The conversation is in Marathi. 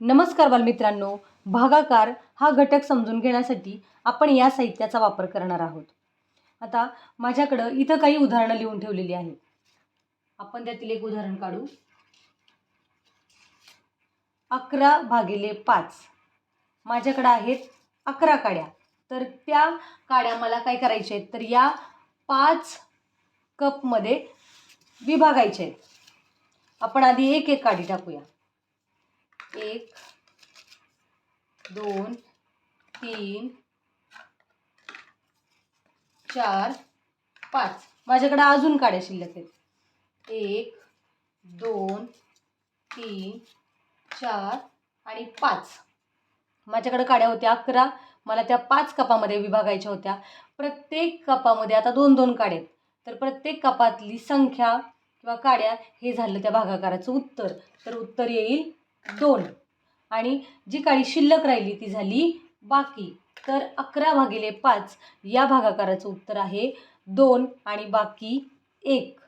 नमस्कार बालमित्रांनो भागाकार हा घटक समजून घेण्यासाठी आपण या साहित्याचा वापर करणार आहोत. आता माझ्याकडं इथं काही उदाहरणं लिहून ठेवलेली आहेत. आपण त्यातील एक उदाहरण काढू. अकरा भागिले पाच. माझ्याकडं आहेत अकरा काड्या. तर त्या काड्या मला काय करायच्या आहेत? तर या पाच कपमध्ये विभागायच्या आहेत. आपण आधी एक एक काडी टाकूया. एक दोन तीन चार पाच. माझ्याकडे अजून काड्या शिल्लक आहेत. एक दोन तीन चार आणि पाच. माझ्याकडे काड्या होत्या अकरा. मला त्या पाच कपामध्ये विभागायच्या होत्या. प्रत्येक कपामध्ये आता दोन दोन काड्या आहेत. तर प्रत्येक कपातली संख्या किंवा काड्या हे झालं त्या भागाकाराचं उत्तर. तर उत्तर येईल दोन. आणि जी काळी शिल्लक राहिली ती झाली बाकी. तर अकरा भागिले पाच या भागाकाराचं उत्तर आहे दोन आणि बाकी एक.